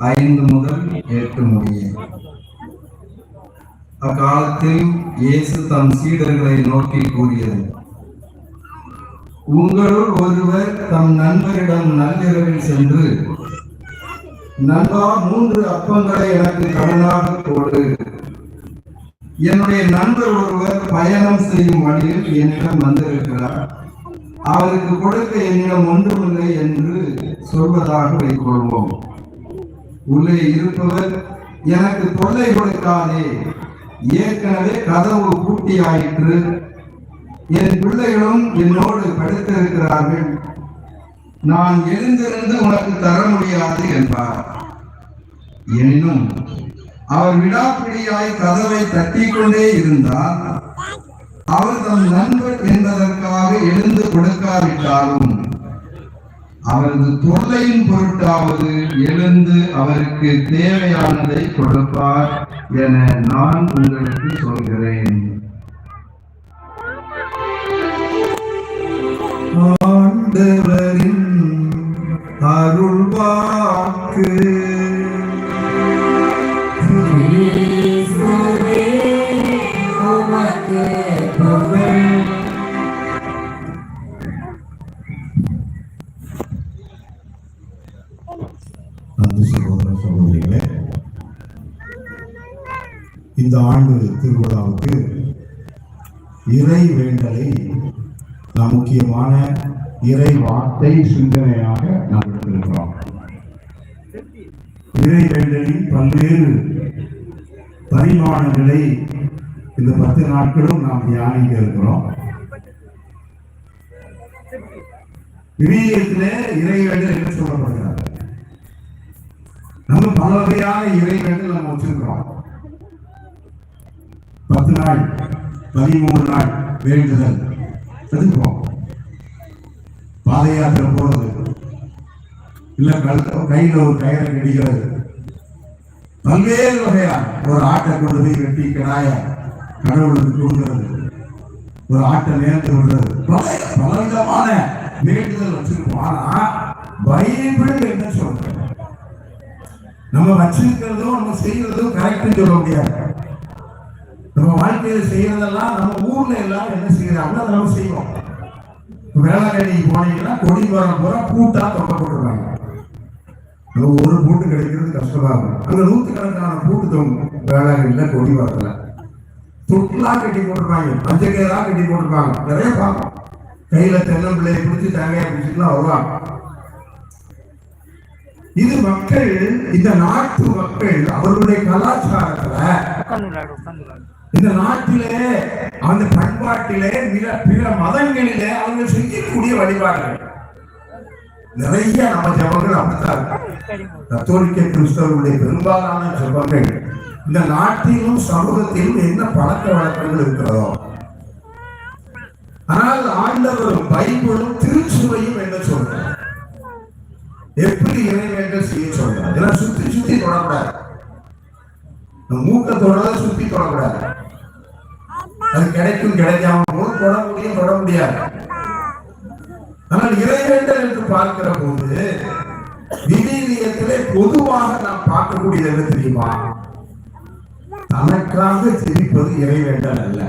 ஐந்து முதல் எட்டு முடிய அக்காலத்தில் இயேசு தம் சீடர்களை நோக்கி கூறியது உங்களுள் ஒருவர் தம் நண்பரிடம் நள்ளிரவில் சென்று நண்பா மூன்று அப்பங்களை எனக்கு கடனாக போடு. என்னுடைய நண்பர் ஒருவர் பயணம் செய்யும் வழியில் என்னிடம் வந்திருக்கிறார். அவருக்கு கொடுக்க என்னிடம் ஒன்றுமில்லை என்று சொல்வதாக வைக்கொள்வோம் உள்ளே இருப்பவர் எனக்கு தொல்லை கொடுக்காதே. ஏற்கனவே கதவு பூட்டியாயிற்று. என் பிள்ளைகளும் என்னோடு படுத்திருக்கிறார்கள். நான் எழுந்திருந்து உனக்கு தர முடியாது என்பார். எனினும் அவர் விடாப்பிடியாய் கதவை தட்டிக் கொண்டே இருந்தால் அவர் தன் நண்பர் என்பதற்காக எழுந்து கொடுக்காவிட்டாலும் அவரது தொல்லையின் பொருட்டாவது எழுந்து அவருக்கு தேவையானதை கொடுப்பார் என நான் உங்களுக்கு சொல்கிறேன். ஆண்டவரின் அருள்வாக்கு இந்த ஆண்டு திருவிழாவுக்கு இறை வேண்டலை நாம் முக்கியமான இறை வார்த்தை சிந்தனையாக நாம் எடுத்திருக்கிறோம். இறை வேண்டலின் பல்வேறு பரிமாணங்களை இந்த பத்து நாட்களும் நாம் தியானிக்க இருக்கிறோம். விவிலியத்திலே இறை வேண்டல் என்ன சொல்லப்படுகிறார் நம்ம பல வகையான இறைவேண்டல் நம்ம வச்சிருக்கிறோம். பத்து நாள் பதிமூணு நாள் வேண்டுதல். எடுத்துக்கிறோம் பாத யாத்திரை போறது. இல்லை கழுத்த கையில ஒரு கயிறை கிடைக்கிறது பல்வேறு வகையான ஒரு ஆட்டை கொண்டு போய் வெட்டி கிடாய கடவுளுக்கு கொடுக்கிறது. ஒரு ஆட்டை நேர்ந்து விடுறது பல விதமான வேண்டுதல் வச்சிருக்கோம். ஆனா பைபிள் என்ன சொல்றது? நம்ம வச்சிருக்கிறதும் நம்ம செய்யறதும் கரெக்ட்னு சொல்ல முடியாது. நம்ம வாழ்க்கையில செய்யறதெல்லாம் நம்ம ஊர்ல எல்லாம் என்ன செய்யறாங்களோ அதை நம்ம செய்வோம் வேளாங்கண்ணி வேளாங்கண்ணிக்கு போனீங்கன்னா கொடி மரம் பூரா பூட்டா தொங்க போட்டுருவாங்க. ஒரு பூட்டு கிடைக்கிறது கஷ்டமா இருக்கும் அங்க நூத்துக்கணக்கான பூட்டு தொங்கும் வேளாங்கண்ணில கொடி மரத்துல. தொட்டுலாம் கட்டி போட்டிருப்பாங்க. மஞ்சள் கயிறா கட்டி போட்டிருப்பாங்க. நிறைய பார்ப்போம். கையில தென்னம்பிள்ளையை பிடிச்சி தேங்காய் பிடிச்சிட்டுலாம் வருவாங்க. இது மக்கள் இந்த நாட்டு மக்கள் அவர்களுடைய கலாச்சாரத்துல இந்த நாட்டிலே அந்த பண்பாட்டிலே பிற பிற மதங்களிலே அவங்க செய்யக்கூடிய வழிபாடுகள். நிறைய நம்ம ஜபங்கள் அப்படித்தான் கத்தோலிக்க கிறிஸ்தவர்களுடைய பெரும்பாலான ஜபங்கள். இந்த நாட்டிலும் சமூகத்திலும் என்ன பழக்க வழக்கங்கள் இருக்கிறதோ? ஆனால் ஆண்டவரும் பைபிளும் திருச்சுவையும் என்ன சொல்றார். எப்படி இறைவேண்டல் செய்ய சொல்றார்? இதெல்லாம் சுத்தி சுத்தி தொடக்கூடாது. இந்த மூக்க தொடர சுத்தி தொடக்கூடாது. அது கிடைக்கும் கிடைக்காம போது தொட முடியும் தொட முடியாது. ஆனால் இறைவேண்டல் என்று பார்க்கிற போது விவிலியத்திலே பொதுவாக நாம் பார்க்கக்கூடியது என்ன தெரியுமா? தனக்காக ஜெபிப்பது இறைவேண்டல் அல்ல.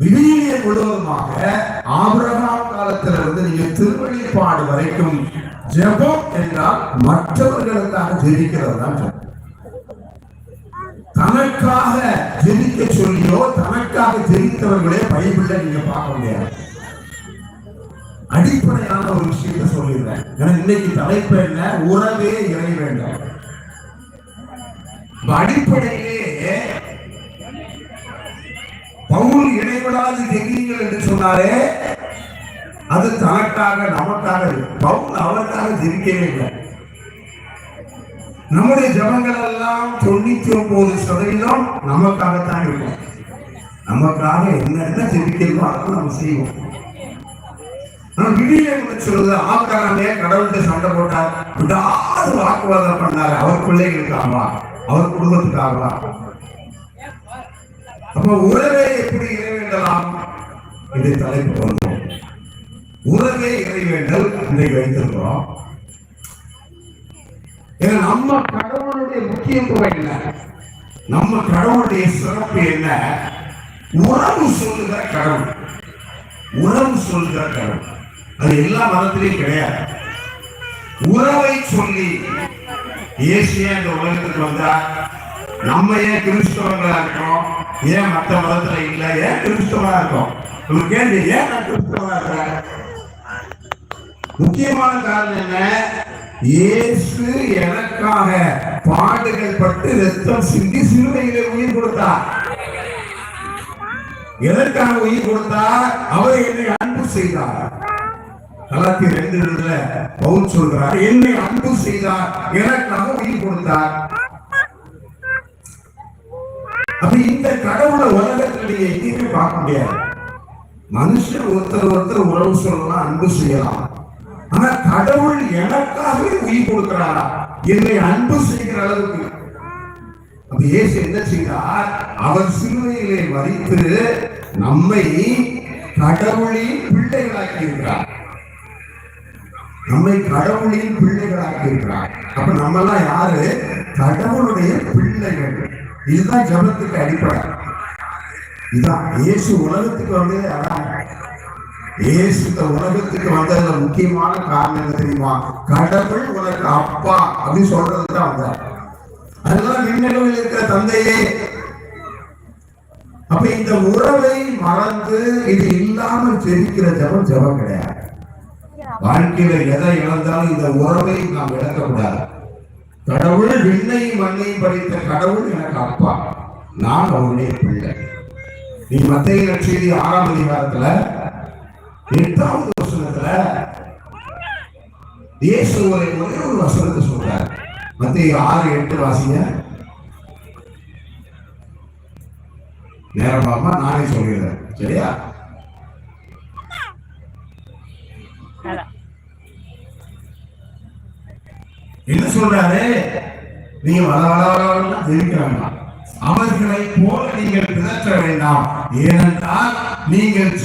விவிலியம் முழுவதுமாக ஆபிரகாம் காலத்திலிருந்து நீங்க திருவழிப்பாடு வரைக்கும் ஜெபம் என்றால் மற்றவர்களுக்காக ஜெபிக்கிறது தான் தனக்காக ஜெபிக்க சொல்லியோ தனக்காக ஜெபித்தவர்களே பைபிள்ல நீங்க பார்க்க முடியாது. அடிப்படையான ஒரு விஷயத்த சொல்லிடுறேன். இன்னைக்கு தலைப்பு என்ன? உறவே இறை வேண்டும். அடிப்படையிலேயே அடிப்படையிலே பவுல் இடைவிடாது ஜெபியுங்கள் என்று சொன்னாரே அது தனக்காக நமக்காக பவுல் அவருக்காக ஜெபிக்கவே இல்லை. நம்முடைய ஜபங்கள் எல்லாம் தொண்ணூத்தி ஒன்பது சதவீதம் நமக்காகத்தான் இருக்கும். நமக்காக என்ன என்ன ஜெபிக்கிறோமோ அதை நம்ம செய்வோம். ஆனா விடியல் சொல்றது ஆக்காரமே கடவுள்கிட்ட சண்டை போட்டார். விடாது வாக்குவாதம் பண்ணாரு. அவர் பிள்ளைகளுக்காகவா? அவர் குடும்பத்துக்காகவா? அப்ப உறவே எப்படி இறைவேண்டலாம் இதை தலைப்பு வந்தோம் உறவே இறைவேண்டல் இன்றைக்கு வைத்திருக்கிறோம். ஏன்னா நம்ம கடவுளுடைய முக்கியத்துவம் என்ன? நம்ம கடவுளுடைய சிறப்பு என்ன? உறவு சொல்லுகிற கடவுள். உறவு சொல்லுகிற கடவுள். அது எல்லா மதத்திலையும் கிடையாது. உறவை சொல்லி ஏசியா இந்த உலகத்துக்கு வந்தா நம்ம ஏன் கிறிஸ்தவங்களா இருக்கிறோம்? ஏன் மற்ற மதத்துல இல்ல? ஏன் கிறிஸ்தவரா இருக்கோம்? ஒரு கேள்வி ஏன் நான் கிறிஸ்தவரா இருக்கிறேன்? முக்கியமான காரணம் என்ன? இயேசு எனக்காக பாடுகள் பட்டு ரத்தம் சிந்தி சிலுவையிலே உயிர் கொடுத்தார். எதற்காக உயிர் கொடுத்தார்? அவர் என்னை அன்பு செய்தார். கலாத்தி ரெண்டு இதுல பவுல் சொல்றார் என்னை அன்பு செய்தார் எனக்காக உயிர் கொடுத்தார். அப்ப இந்த கடவுளை உலகத்திலேயே எங்கேயுமே பார்க்க முடியாது. மனுஷன் ஒருத்தர் ஒருத்தர் உறவு சொல்லலாம் அன்பு செய்யலாம். ஆனா கடவுள் எனக்காகவே உயிர் கொடுக்கிறாரா? என்னை அன்பு செய்கிற அளவுக்கு. அப்ப இயேசு என்ன செய்தார் அவர் சிலுவையிலே வரித்து நம்மை கடவுளின் பிள்ளைகளாக்கி இருக்கிறார். நம்மை கடவுளின் பிள்ளைகளாக்கி இருக்கிறார். அப்ப நம்ம எல்லாம் யாரு? கடவுளுடைய பிள்ளைகள். இதுதான் ஜபத்துக்கு அடிப்படை. இதுதான். இயேசு உலகத்துக்கு வந்து இயேசு இந்த உலகத்துக்கு வந்ததுல முக்கியமான காரணம் என்ன தெரியுமா? கடவுள் உனக்கு அப்பா அப்படின்னு சொல்றது தான் வந்தார் அதெல்லாம் விண்ணகவில் இருக்கிற தந்தையே. அப்ப இந்த உறவை மறந்து இது இல்லாமல் ஜெபிக்கிற ஜபம் ஜபம் கிடையாது. வாழ்க்கையில எதை இழந்தாலும் இந்த உறவை நாம் இழக்கக்கூடாது. கடவுள் விண்ணையும் மண்ணையும் படித்த கடவுள் எனக்கு அப்பா. நான் அவருடைய பிள்ளை. நீ மத்திய நட்சதி ஆறாம் அதிகாரத்துல எட்டாவது வசனத்துல இயேசு ஒரே ஒரே ஒரு வசனத்தை சொல்றார். மத்திய ஆறு எட்டு வாசிங்க. நேரமாமா நானே சொல்லிடுறேன். சரியா? என்ன சொல்றாரு? நீங்க வள அவர்களை போல நீங்கள் பிதற்ற வேண்டாம். ஏனென்றால் நீங்கள்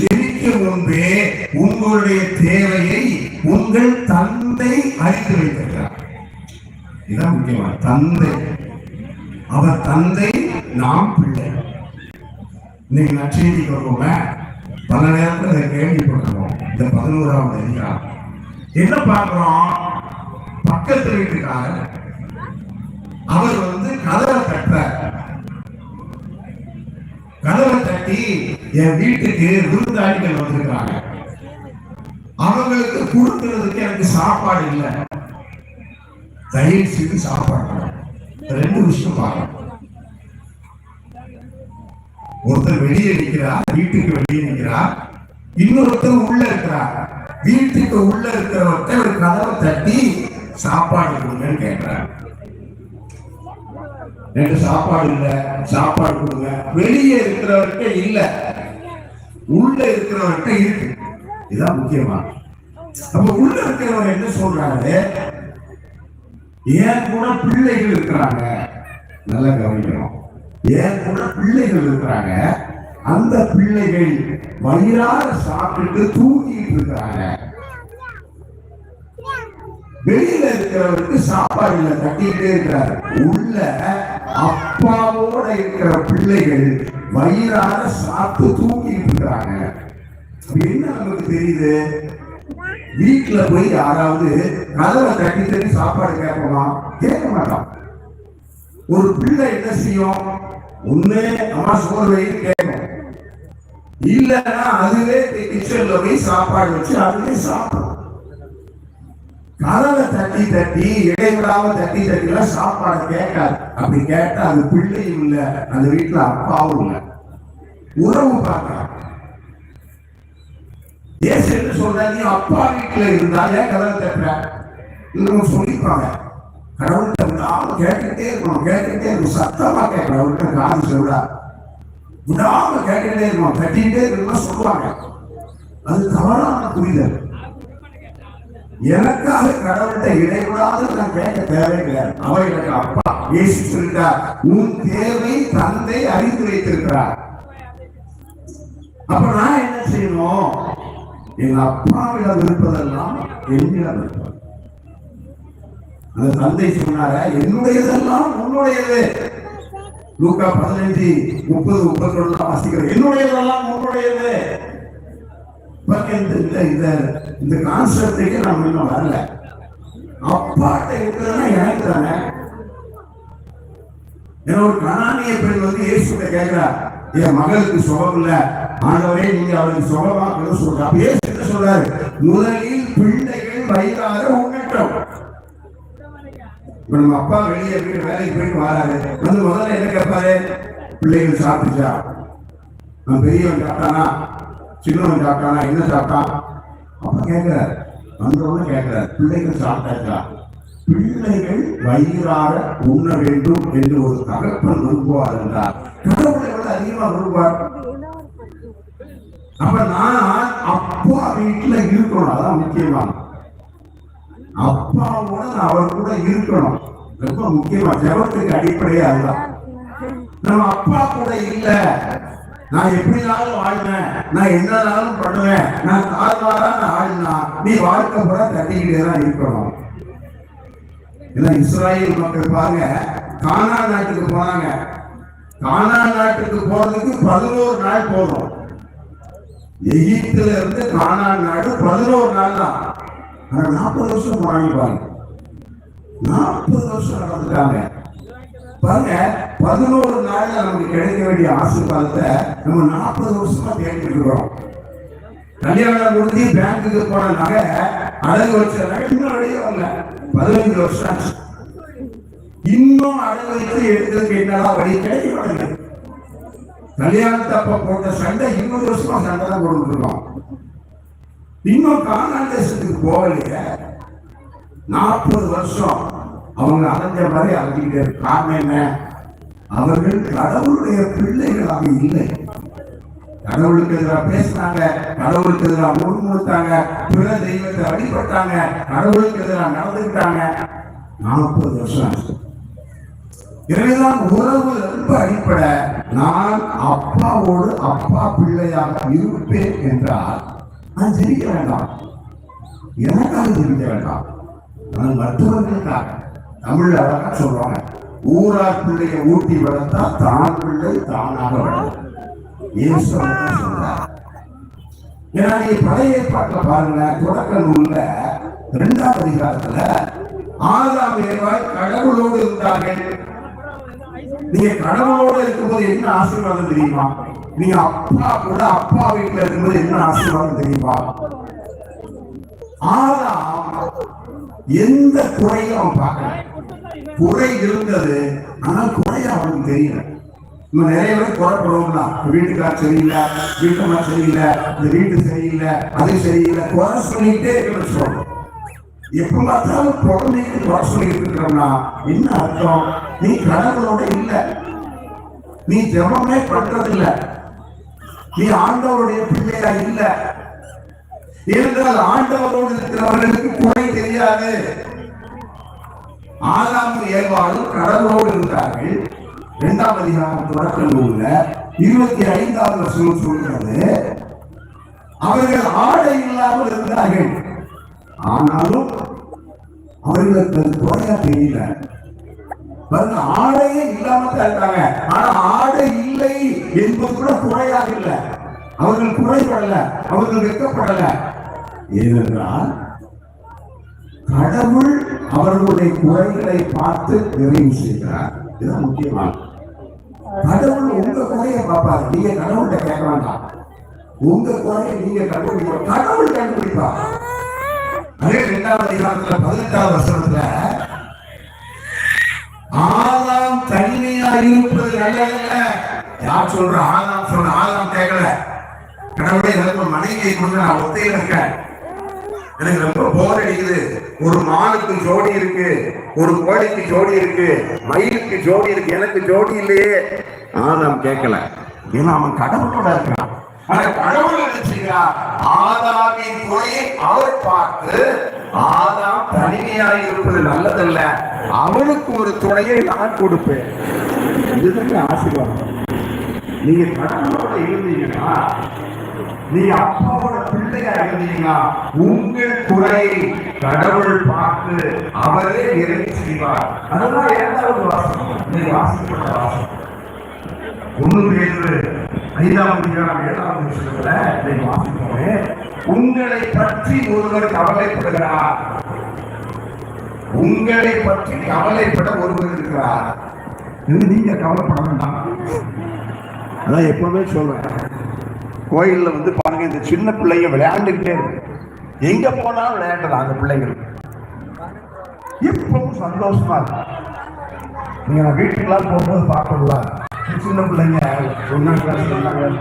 ஜெயிக்க முன்பே உங்களுடைய தேவையை உங்கள் தந்தை அறிந்து வைத்திருக்கிறார். இதுதான் முக்கியமான தந்தை. அவர் தந்தை நாம் பிள்ளை. இன்னைக்கு நற்செய்திக்கு வருவோமே? பல நேரத்தில் அதை கேள்விப்பட்டிருக்கோம். இந்த பதினோராவது அதிகாரம். என்ன பார்க்கிறோம்? பக்கத்து வீட்டுக்காரர் அவர் வந்து கதவை தட்ட கதவை தட்டி என் வீட்டுக்கு விருந்தாளிகள் வந்திருக்கிறாங்க. அவங்களுக்கு கொடுக்கறதுக்கு எனக்கு சாப்பாடு இல்லை. தயவு செய்து சாப்பாடு ரெண்டு விஷயம் பார்க்கணும். ஒருத்தர் வெளியே நிற்கிறார் வீட்டுக்கு வெளியே நிற்கிறார் இன்னொருத்தர் உள்ள இருக்கிறார் வீட்டுக்கு உள்ள இருக்கிறவர்கிட்ட ஒரு கதவை தட்டி சாப்பாடு கொடுங்கன்னு கேட்கிறார். எனக்கு சாப்பாடு இல்லை சாப்பாடு கொடுங்க. வெளியே இருக்கிறவர்கிட்ட இல்ல. உள்ள இருக்கிறவர்கிட்ட இருக்கு. இதான் முக்கியமா. நம்ம உள்ள இருக்கிறவர் என்ன சொல்றாரு? ஏன் கூட பிள்ளைகள் இருக்கிறாங்க? நல்லா கவனிக்கணும். ஏன் கூட பிள்ளைகள் இருக்கிறாங்க? அந்த பிள்ளைகள் வயிறார சாப்பிட்டு தூங்கிட்டு இருக்கிறாங்க. வெளியில இருக்கிறவருக்கு சாப்பாடு இல்லை கட்டிக்கிட்டே இருக்கிறார். உள்ள அப்பாவோட இருக்கிற பிள்ளைகள் வயிறார சாப்பிட்டு தூங்கிட்டு இருக்கிறாங்க. என்ன நமக்கு தெரியுது? வீட்டுல போய் யாராவது கதவை தட்டி தட்டி சாப்பாடு கேட்போமா? கேட்க மாட்டோம். ஒரு பிள்ளை என்ன செய்யும்? ஒண்ணு அம்மா சோர்வை கேட்கும். இல்லைன்னா அதுவே கிச்சன்ல போய் சாப்பாடு வச்சு அதுவே சாப்பிடும். கதவை தட்டி தட்டி இடைவிடாம தட்டி தட்டிலாம் சாப்பாடு கேட்காது. அப்படி கேட்டா அது பிள்ளையும் இல்ல அந்த வீட்டுல அப்பாவும் இல்ல. உறவு பார்க்கலாம். ஏசு என்ன சொல்ற நீ அப்பா வீட்டுல இருந்தா ஏன் கதவை தட்டுற? இன்னும் சொல்லிப்பாங்க கடவுள்கிட்ட விடாம கேட்டுக்கிட்டே இருக்கணும். கேட்டுக்கிட்டே இருக்கணும். சத்தமா கேட்கணும். அவர்கிட்ட காது சொல்றா. விடாம கேட்டுக்கிட்டே இருக்கணும். கட்டிக்கிட்டே இருக்கணும் சொல்லுவாங்க. அது தவறான புரிதல். எனக்காக கடவுள்கிட்ட இடைவிடாது நான் கேட்க தேவை கிடையாது. அவர் எனக்கு அப்பா. ஏசி சொல்லிட்டார் உன் தேவை தந்தை அறிந்து வைத்திருக்கிறார். அப்ப நான் என்ன செய்யணும்? எங்க அப்பாவிடம் இருப்பதெல்லாம் என்னிடம் இருப்பது. அந்த தந்தை சொன்னார என்னுடையதெல்லாம் உன்னுடையது. லூக்கா பதினைஞ்சு முப்பது முப்பத்தி ஒன்று வாசிக்கிறேன். என்னுடையதெல்லாம் உன்னுடையது. பாருங்க, இந்த இந்த இந்த இந்த கான்செப்டுக்கு நம்ம இன்னும் வரல. அப்பாட்ட இருக்கிறதுனா எனக்கு தானே? ஏன்னா ஒரு கணானிய பெண் வந்து இயேசுட்ட கேட்கிறா என் மகளுக்கு சுகம் இல்ல. ஆண்டவரே நீங்க அவளுக்கு சுகமாக்கணும் சொல்ற. அப்ப இயேசு என்ன சொல்றாரு? முதலில் பிள்ளைகள் வயிறார உண்ணட்டும். இப்ப நம்ம அப்பா வெளியே போயிட்டு வேலைக்கு போயிட்டு வராரு. வந்து முதல்ல என்ன கேட்பாரு? பிள்ளைகள் சாப்பிட்டுச்சா நான் பெரியவன் சாப்பிட்டானா சின்னவன் சாப்பிட்டானா என்ன சாப்பிட்டான் அப்ப கேட்கிறாரு. வந்தவங்க கேட்கிறார். பிள்ளைகள் சாப்பிட்டாச்சா? பிள்ளைகள் வயிறார உண்ண வேண்டும் என்று ஒரு தகப்பன் விரும்புவார் என்றார். கடவுளை விட அதிகமா விரும்புவார். அப்ப நான் அப்பா வீட்டுல இருக்கணும். அதான் முக்கியமா அப்பாவோட நான் அவர் கூட இருக்கணும். ரொம்ப முக்கியமா. ஜபத்துக்கு அடிப்படையே அதுதான். நம்ம அப்பா கூட இல்ல. நான் எப்படினாலும் வாழ்வேன். நான் என்னனாலும் பண்ணுவேன். நான் தாழ்வாரான ஆளுனா நீ வாழ்க்கை கூட தட்டிக்கிட்டே தான் இருக்கணும். ஏன்னா இஸ்ராயல் மக்கள் பாருங்க கானா நாட்டுக்கு போனாங்க. கானா நாட்டுக்கு போறதுக்கு பதினோரு நாள் போதும். எகிப்துல இருந்து கானா நாடு பதினோரு நாள் தான். ஆனா நாற்பது வருஷம் போனாங்க பாருங்க. நாற்பது வருஷம் நடந்துட்டாங்க. பாருங்க பதினோரு நாள்ல நமக்கு கிடைக்க வேண்டிய ஆசீர்வாதத்தை நம்ம நாற்பது வருஷமா தேடிட்டு இருக்கிறோம் கல்யாணம் முடிஞ்சு பேங்க்குக்கு போன நகை அழகு வச்ச நகை இன்னும் வெளியே வரல பதினஞ்சு வருஷம் ஆச்சு. இன்னும் அழகு வச்சு எடுக்கிறதுக்கு என்னடா வழி? கிடைக்க மாட்டேங்குது. கல்யாணத்தப்ப போட்ட சண்டை இன்னொரு வருஷமா சண்டை தான் போட்டுருக்கோம் இன்னும் காணால் தேசத்துக்கு போகலையே. நாற்பது வருஷம் அவங்க அலைஞ்ச மாதிரி அலைஞ்சிக்கிட்டே காரணம் என்ன? அவர்கள் கடவுளுடைய பிள்ளைகளாக இல்லை. கடவுளுக்கு எதிராக பேசினாங்க கடவுளுக்கு எதிராக முழுமுழுத்தாங்க பிற தெய்வத்தை வழிபட்டாங்க கடவுளுக்கு எதிராக நடந்துக்கிட்டாங்க. நாற்பது வருஷம் எனவேதான் உறவு ரொம்ப அடிப்படை. நான் அப்பாவோடு அப்பா பிள்ளையாக இருப்பேன் என்றால் நான் ஜெயிக்க வேண்டாம். எனக்காக ஜெயிக்க வேண்டாம். நான் மற்றவர்களுக்காக தமிழ் அழகாக சொல்றாங்க ஊரார் ஊட்டி வளர்த்தா தான் பிள்ளை தானாக வளரும். ஏன்னா நீ பழைய ஏற்பாட்டுல பாருங்க தொடக்க நூல்ல இரண்டாவது அதிகாரத்துல ஆதாம் ஏவாய் கடவுளோடு இருந்தார்கள். நீங்க கடவுளோட இருக்கும்போது என்ன ஆசீர்வாதம் தெரியுமா? நீங்க அப்பா கூட அப்பா வீட்டுல இருக்கும்போது என்ன ஆசீர்வாதம் தெரியுமா? ஆதாம் எந்த குறையும் அவன் பார்க்கல. குறை இருந்தது. ஆனால் குறை அவனுக்கு தெரியல. நம்ம நிறைய பேர் குறைப்படுவோம்னா வீட்டுக்கார் சரியில்லை வீட்டுமா சரியில்லை இந்த வீட்டு சரியில்லை அது சரியில்லை. குறை சொல்லிட்டே இருக்கணும்னு சொல்றோம் எப்ப பார்த்தாலும் குழந்தைக்கு குறை சொல்லிட்டு இருக்கிறோம்னா என்ன அர்த்தம்? நீ கடவுளோட இல்லை. நீ ஜெபமே பண்றது நீ ஆண்டவருடைய பிள்ளையா இல்ல. இருந்தால் ஆண்டவரோடு இருக்கிறவர்களுக்கு குறை தெரியாது. ஆறாம் ஏவாளும் கடவுளோடு இருந்தார்கள். இரண்டாம் அதிகாரம் தொடக்க நூல்ல இருபத்தி ஐந்தாவது வருஷம் சொல்கிறது. அவர்கள் ஆடை இல்லாமல் இருந்தார்கள். ஆனாலும் அவர்களுக்கு அது குறையா தெரியல. பாருங்க ஆடையே இல்லாம தான் இருக்காங்க ஆனா ஆடை இல்லை என்பது கூட குறையாக இல்லை. அவர்கள் குறைபடல அவர்கள் வெட்கப்படல. ஏனென்றால் கடவுள் அவர்களுடைய குறைகளை பார்த்து நிறைவு செய்கிறார். இதுதான் முக்கியமான கடவுள் உங்க குறைய பார்ப்பாரு. நீங்க கடவுள்கிட்ட கேட்க வேண்டாம். உங்க குறையை நீங்க கண்டுபிடிக்க கடவுள் கண்டுபிடிப்பா அதே இரண்டாவது அதிகாரத்துல பதினெட்டாவது வருஷத்துல ஆதாம் தனிமையா இருப்பது நல்லதல்ல. யார் சொல்ற ஆதாம் சொல்ற? ஆதாம் கேட்கல. கடவுளே எனக்கு மனைவியை கொண்டு நான் ஒத்தையில இருக்கேன். எனக்கு ரொம்ப போர் அடிக்குது. ஒரு மானுக்கு ஜோடி இருக்கு ஒரு கோழிக்கு ஜோடி இருக்கு மயிலுக்கு ஜோடி இருக்கு எனக்கு ஜோடி இல்லையே. ஆதாம் கேட்கல. ஏன்னா அவன் கடவுளோட இருக்கான் ஆனா கடவுள் என்ன ஆதாமின் குறையை அவர் பார்த்து ஆதாம் தனிமையாக இருப்பது நல்லதல்ல. அவனுக்கு ஒரு துணையை நான் கொடுப்பேன். இதுதான் ஆசீர்வாதம். நீங்க கடவுளோட இருந்தீங்கன்னா நீ அப்பாவோட பிள்ளையா இருந்தீங்கன்னா உங்கள் குறை கடவுள் பார்த்து அவரே நிறைவு செய்வார். அதெல்லாம் இரண்டாவது வாசகம். நீ வாசிக்கப்பட்ட வாசகம். ஒண்ணு பேரு ஐந்தாம் அதிகாரம் விஷயத்துல நீ வாசிப்போமே. உங்களை பற்றி ஒருவர் கவலைப்படுகிறார். உங்களை பற்றி கவலைப்பட ஒருவர் இருக்கிறார். இது நீங்க கவலைப்பட வேண்டாம். அதான் எப்பவுமே சொல்றேன். கோயிலில் வந்து பாருங்க இந்த சின்ன பிள்ளைங்க விளையாண்டுக்கிட்டே இருக்கு. எங்க போனாலும் விளையாடலாம் அந்த பிள்ளைகள். இப்பவும் சந்தோஷமா இருக்கு. நீங்க நான் வீட்டுக்கெல்லாம் போகும்போது பார்க்கல சின்ன பிள்ளைங்க ஒன்னாம் கிளாஸ் ரெண்டாம் கிளாஸ்